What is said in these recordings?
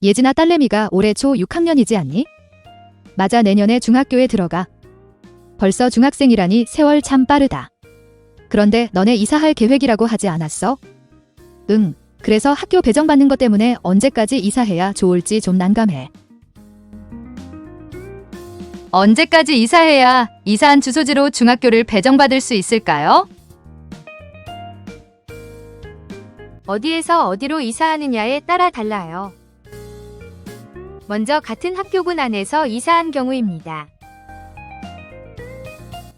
예진아 딸내미가 올해 초 6학년이지 않니? 맞아 내년에 중학교에 들어가. 벌써 중학생이라니 세월 참 빠르다. 그런데 너네 이사할 계획이라고 하지 않았어? 응. 그래서 학교 배정받는 것 때문에 언제까지 이사해야 좋을지 좀 난감해. 언제까지 이사해야 이사한 주소지로 중학교를 배정받을 수 있을까요? 어디에서 어디로 이사하느냐에 따라 달라요. 먼저 같은 학교군 안에서 이사한 경우입니다.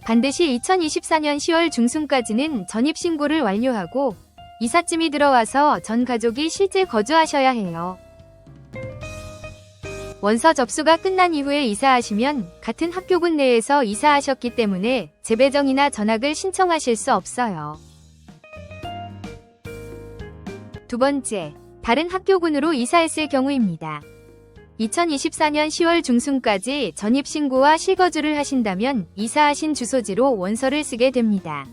반드시 2024년 10월 중순까지는 전입신고를 완료하고 이삿짐이 들어와서 전 가족이 실제 거주하셔야 해요. 원서 접수가 끝난 이후에 이사하시면 같은 학교군 내에서 이사하셨기 때문에 재배정이나 전학을 신청하실 수 없어요. 두 번째, 다른 학교군으로 이사했을 경우입니다. 2024년 10월 중순까지 전입신고와 실거주를 하신다면 이사하신 주소지로 원서를 쓰게 됩니다.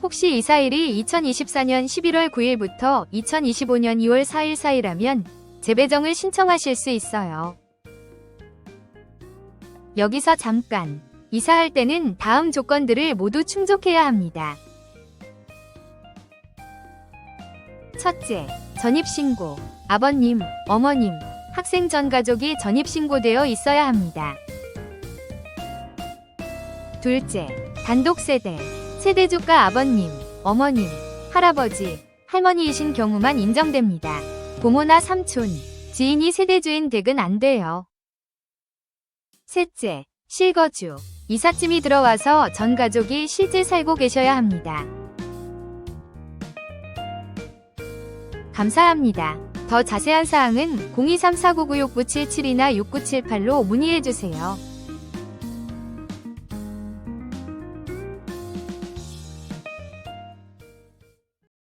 혹시 이사일이 2024년 11월 9일부터 2025년 2월 4일 사이라면 재배정을 신청하실 수 있어요. 여기서 잠깐, 이사할 때는 다음 조건들을 모두 충족해야 합니다. 첫째, 전입신고. 아버님, 어머님, 학생 전 가족이 전입신고되어 있어야 합니다. 둘째, 단독 세대. 세대주가 아버님, 어머님, 할아버지, 할머니이신 경우만 인정됩니다. 부모나 삼촌, 지인이 세대주인 댁은 안 돼요. 셋째, 실거주. 이삿짐이 들어와서 전 가족이 실제 살고 계셔야 합니다. 감사합니다. 더 자세한 사항은 023-4996-9772나 6978로 문의해주세요.